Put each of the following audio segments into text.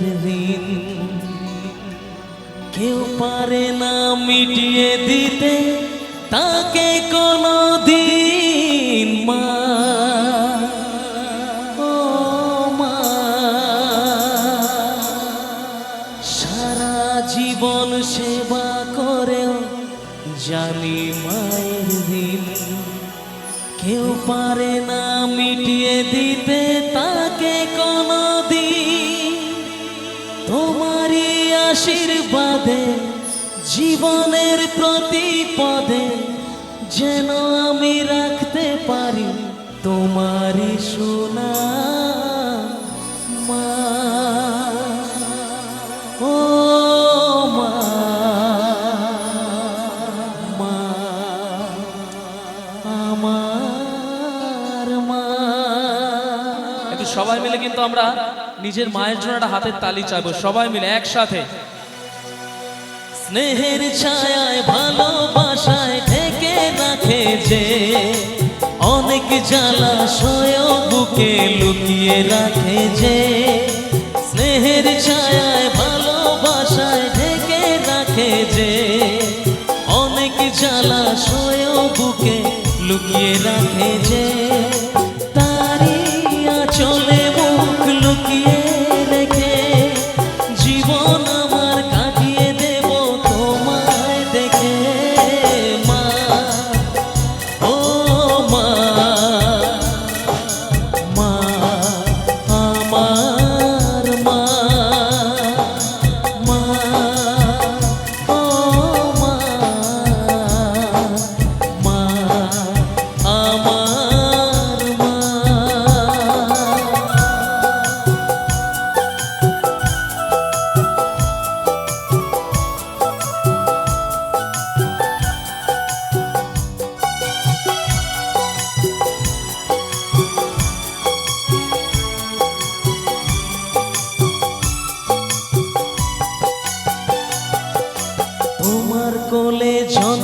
মায়ের ঋণ কেউ পারে না মিটিয়ে দিতে, তাকে কোনো দিন মা। ও মা। সারা জীবন সেবা করেও জানি মায়ের ঋণ কেউ পারে না মিটিয়ে দিতে, তাকে তোমারই আশীর্বাদে, জীবনের প্রতি পদে যেন আমি রাখতে পারি তোমারই সোনা। মা, ও আমার মা। সবাই মিলে কিন্তু আমরা নিজের মায়ের জন্য একটা হাতের তালি চাইব, সবাই মিলে একসাথে। স্নেহের ছায়ায়, ভালোবাসায় ঢেকে রাখে যে অনেক জ্বালাশয় বুকে লুকিয়ে রাখে যে। স্নেহের ছায়ায়, ভালোবাসায় ঢেকে রাখে যে অনেক জ্বালাশয় বুকে লুকিয়ে রাখে যে।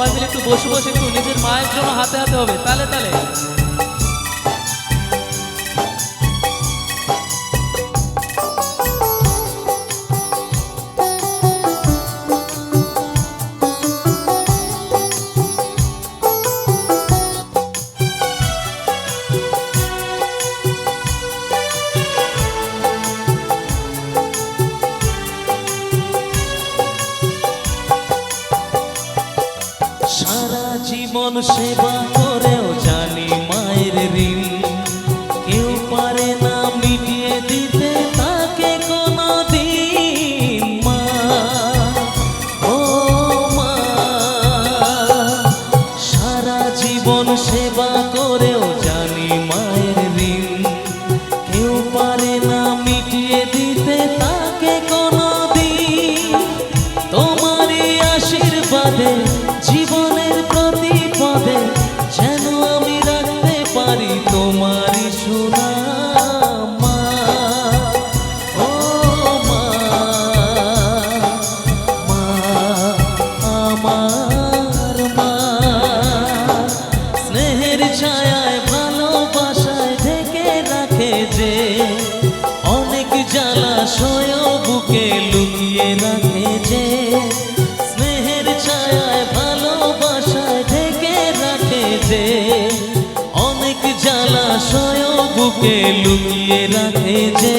সবাই মিলে একটু বসে বসে একটু নিজের মায়ের জন্য হাতে হাতে হবে। তালে তালে। জীবন সেবা করেও জানি জ্বালাশয় বুকে লুকিয়ে রাখে যে, স্নেহের ছায়ায়, ভালোবাসায় ঢেকে রাখে যে, অনেক জলাশয় বুকে লুকিয়ে রাখে যে